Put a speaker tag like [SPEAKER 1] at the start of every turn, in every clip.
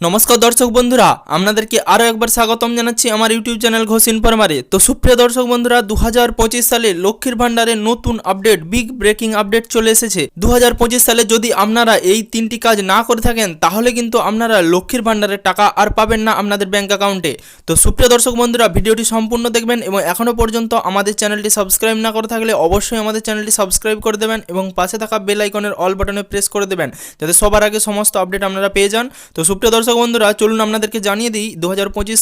[SPEAKER 1] নমস্কার দর্শক বন্ধুরা, আপনাদেরকে আরও একবার স্বাগতম জানাচ্ছি আমার ইউটিউব চ্যানেল ঘোষ ইনফরমারে তো সুপ্রিয় দর্শক বন্ধুরা দু হাজার পঁচিশ সালে লক্ষ্মীর ভাণ্ডারের নতুন আপডেট, বিগ ব্রেকিং আপডেট চলে এসেছে। দু হাজার পঁচিশ সালে যদি আপনারা এই তিনটি কাজ না করে থাকেন, তাহলে কিন্তু আপনারা লক্ষ্মীর ভাণ্ডারের টাকা আর পাবেন না আপনাদের ব্যাংক অ্যাকাউন্টে। তো সুপ্রিয় দর্শক বন্ধুরা, ভিডিওটি সম্পূর্ণ দেখবেন এবং এখনও পর্যন্ত আমাদের চ্যানেলটি সাবস্ক্রাইব না করে থাকলে অবশ্যই আমাদের চ্যানেলটি সাবস্ক্রাইব করে দেবেন এবং পাশে থাকা বেল আইকনের অল বাটনে প্রেস করে দেবেন, যাতে সবার আগে সমস্ত আপডেট আপনারা পেয়ে যান। তো সুপ্রিয় বন্ধুরা, চলুন আপনাদেরকে জানিয়ে দিই দু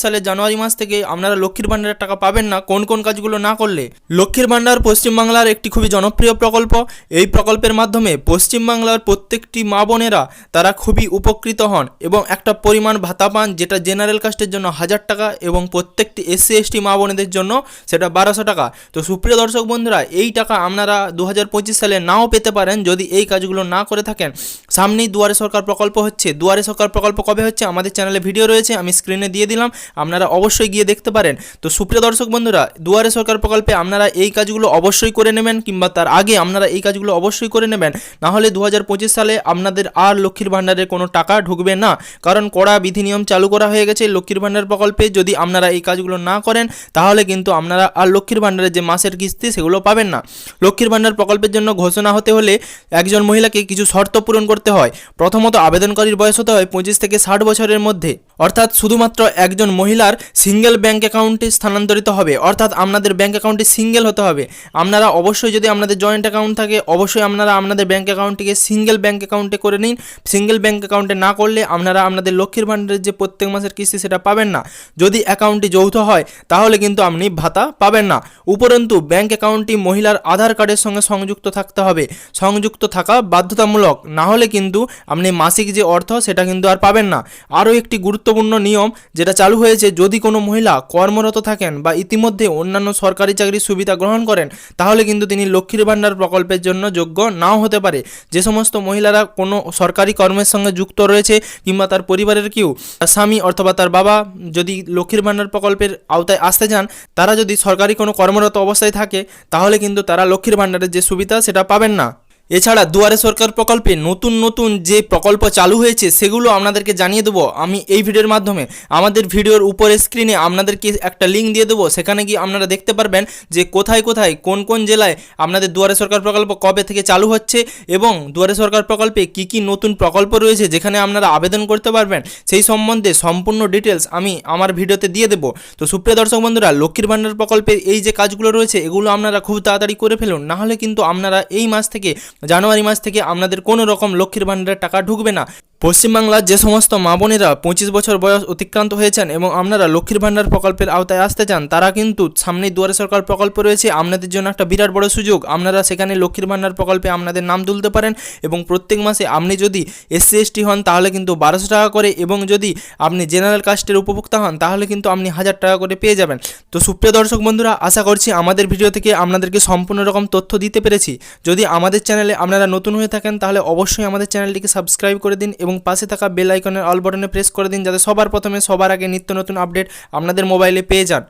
[SPEAKER 1] সালের জানুয়ারি মাস থেকে আপনারা লক্ষ্মীর ভাণ্ডারের টাকা পাবেন না, কোন কোন কাজগুলো না করলে। লক্ষ্মীর ভাণ্ডার পশ্চিমবাংলার একটি খুবই জনপ্রিয় প্রকল্প। এই প্রকল্পের মাধ্যমে পশ্চিমবাংলার প্রত্যেকটি মা বোনেরা তারা খুবই উপকৃত হন এবং একটা পরিমাণ ভাতা পান যেটা জেনারেল কাস্টের জন্য হাজার টাকা এবং প্রত্যেকটি এসসি, এসটি মা বোনেদের জন্য সেটা বারোশো টাকা। তো সুপ্রিয় দর্শক বন্ধুরা, এই টাকা আপনারা দু হাজার পঁচিশ সালে নাও পেতে পারেন যদি এই কাজগুলো না করে থাকেন। সামনেই দুয়ারে সরকার প্রকল্প হচ্ছে। দুয়ারে সরকার প্রকল্প কবে হচ্ছে? আমাদের চ্যানেলে ভিডিও রয়েছে, আমি স্ক্রিনে দিয়ে দিলাম, আপনারা অবশ্যই গিয়ে দেখতে পারেন। তো সুপ্রিয় দর্শক বন্ধুরা, দুয়ারে সরকার প্রকল্পে আপনারা এই কাজগুলো অবশ্যই করে নেবেন, কিংবা তার আগে আপনারা এই কাজগুলো অবশ্যই করে নেবেন নাহলে দু হাজার পঁচিশ সালে আপনাদের আর লক্ষ্মীর ভাণ্ডারের কোনো টাকা ঢুকবে না। কারণ কড়া বিধিনিয়ম চালু করা হয়ে গেছে লক্ষ্মীর ভাণ্ডার প্রকল্পে, যদি আপনারা এই কাজগুলো না করেন, তাহলে কিন্তু আপনারা আর লক্ষ্মীর ভাণ্ডারের যে মাসের কিস্তি, সেগুলো পাবেন না। লক্ষ্মীর ভাণ্ডার প্রকল্পের জন্য ঘোষণা হতে হলে একজন মহিলাকে কিছু শর্ত পূরণ করতে হয়। প্রথমত আবেদনকারীর বয়স হতে হয় পঁচিশ থেকে ষাট বছরের মধ্যে। অর্থাৎ শুধুমাত্র একজন মহিলার সিঙ্গেল ব্যাঙ্ক অ্যাকাউন্টে স্থানান্তরিত হবে। অর্থাৎ আপনাদের ব্যাঙ্ক অ্যাকাউন্টে সিঙ্গেল হতে হবে। আপনারা অবশ্যই যদি আপনাদের জয়েন্ট অ্যাকাউন্ট থাকে, অবশ্যই আপনারা আপনাদের ব্যাঙ্ক অ্যাকাউন্টটিকে সিঙ্গেল ব্যাঙ্ক অ্যাকাউন্টে করে নিন। সিঙ্গেল ব্যাঙ্ক অ্যাকাউন্টে না করলে আপনারা আপনাদের লক্ষ্মীর ভাণ্ডারের যে প্রত্যেক মাসের কিস্তি সেটা পাবেন না। যদি অ্যাকাউন্টটি যৌথ হয়, তাহলে কিন্তু আপনি ভাতা পাবেন না। উপরন্তু ব্যাঙ্ক অ্যাকাউন্টটি মহিলার আধার কার্ডের সঙ্গে সংযুক্ত থাকতে হবে। সংযুক্ত থাকা বাধ্যতামূলক। না হলে কিন্তু আপনি মাসিক যে অর্থ, সেটা কিন্তু আর পাবেন না। আরও একটি গুরুত্বপূর্ণ নিয়ম যেটা চালু হয়েছে, যদি কোনো মহিলা কর্মরত থাকেন বা ইতিমধ্যে অন্যান্য সরকারি চাকরির সুবিধা গ্রহণ করেন, তাহলে কিন্তু তিনি লক্ষ্মীর ভাণ্ডার প্রকল্পের জন্য যোগ্য নাও হতে পারে। যে সমস্ত মহিলারা কোনো সরকারি কর্মের সঙ্গে যুক্ত রয়েছে কিংবা তার পরিবারের কেউ, তার স্বামী অথবা তার বাবা যদি লক্ষ্মীর ভাণ্ডার প্রকল্পের আওতায় আসতে চান, তারা যদি সরকারি কোনো কর্মরত অবস্থায় থাকে, তাহলে কিন্তু তারা লক্ষ্মীর ভাণ্ডারের যে সুবিধা সেটা পাবেন না। এছাড়া দুয়ারে সরকার প্রকল্পে নতুন নতুন যে প্রকল্প চালু হয়েছে, সেগুলো আপনাদেরকে জানিয়ে দেবো আমি এই ভিডিওর মাধ্যমে। আমাদের ভিডিওর উপরে স্ক্রিনে আপনাদেরকে একটা লিঙ্ক দিয়ে দেবো, সেখানে গিয়ে আপনারা দেখতে পারবেন যে কোথায় কোথায়, কোন কোন জেলায় আপনাদের দুয়ারে সরকার প্রকল্প কবে থেকে চালু হচ্ছে এবং দুয়ারে সরকার প্রকল্পে কি কি নতুন প্রকল্প রয়েছে, যেখানে আপনারা আবেদন করতে পারবেন, সেই সম্বন্ধে সম্পূর্ণ ডিটেলস আমি আমার ভিডিওতে দিয়ে দেবো। তো সুপ্রিয় দর্শক বন্ধুরা, লক্ষ্মীর ভাণ্ডার প্রকল্পের এই যে কাজগুলো রয়েছে, এগুলো আপনারা খুব তাড়াতাড়ি করে ফেলুন নাহলে কিন্তু আপনারা এই মাস থেকে জানুয়ারি মাস থেকে আপনাদের কোনো রকম লক্ষ্মীর ভাণ্ডারের টাকা ঢুকবে না। পশ্চিমবাংলার যে সমস্ত মা বোনেরা পঁচিশ বছর বয়স অতিক্রান্ত হয়েছেন এবং আপনারা লক্ষ্মীর ভাণ্ডার প্রকল্পের আওতায় আসতে চান, তারা কিন্তু সামনেই দুয়ারে সরকার প্রকল্প রয়েছে। আপনাদের জন্য একটা বিরাট বড় সুযোগ। আপনারা সেখানে লক্ষ্মীর ভাণ্ডার প্রকল্পে আপনাদের নাম তুলতে পারেন এবং প্রত্যেক মাসে আপনি যদি এসসি, এসটি হন, তাহলে কিন্তু বারোশো টাকা করে এবং যদি আপনি জেনারেল কাস্টের উপভোক্তা হন, তাহলে কিন্তু আপনি হাজার টাকা করে পেয়ে যাবেন। তো সুপ্রিয় দর্শক বন্ধুরা, আশা করছি আমাদের ভিডিও থেকে আপনাদেরকে সম্পূর্ণ রকম তথ্য দিতে পেরেছি। যদি আমাদের চ্যানেলে আপনারা নতুন হয়ে থাকেন, তাহলে অবশ্যই আমাদের চ্যানেলটিকে সাবস্ক্রাইব করে দিন এবং পাশে থাকা বেল আইকনের অল বটনে প্রেস করে দিন যাতে সবার প্রথমে সবার আগে নিত্য নতুন আপডেট আপনাদের মোবাইলে পেয়ে যান।